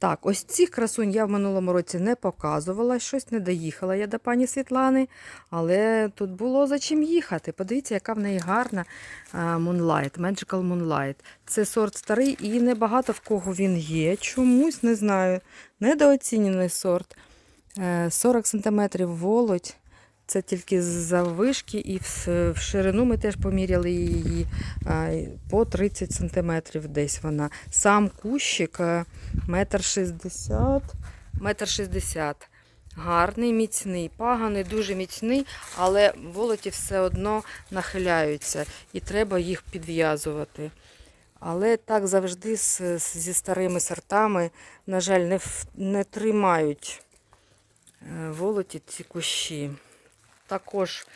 Так, ось цих красунь я в минулому році не показувала, щось не доїхала я до пані Світлани, але тут було за чим їхати. Подивіться, яка в неї гарна Moonlight, Magical Moonlight. Це сорт старий і небагато в кого він є. Чомусь не знаю. Недооцінений сорт. Е, 40 см волоть. Це тільки з заввишки і в, ширину ми теж поміряли її по 30 см десь вона. Сам кущик е, метр шістдесят, метр шістдесят. Гарний, міцний, паганий, дуже міцний, але волоті все одно нахиляються і треба їх підв'язувати. Але так завжди з- зі старими сортами, на жаль, не, не тримають е, волоті ці кущі. Також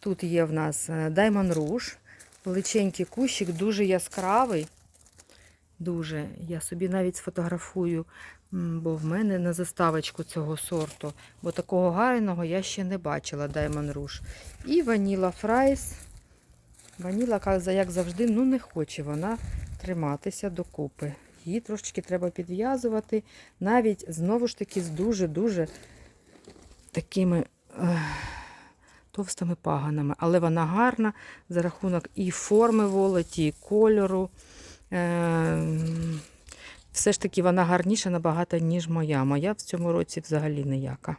тут є в нас е, Diamond Rouge, величенький кущик, дуже яскравий. Дуже. Я собі навіть сфотографую, бо в мене на заставочку цього сорту. Бо такого гарного я ще не бачила Diamond Rouge. І Vanilla Fries. Ваніла, як завжди, ну не хоче вона триматися докупи. Її трошечки треба підв'язувати, навіть знову ж таки з дуже-дуже такими товстими паганами. Але вона гарна за рахунок і форми волоті, і кольору. Ем, Все ж таки вона гарніша набагато, ніж моя. Моя в цьому році взагалі ніяка.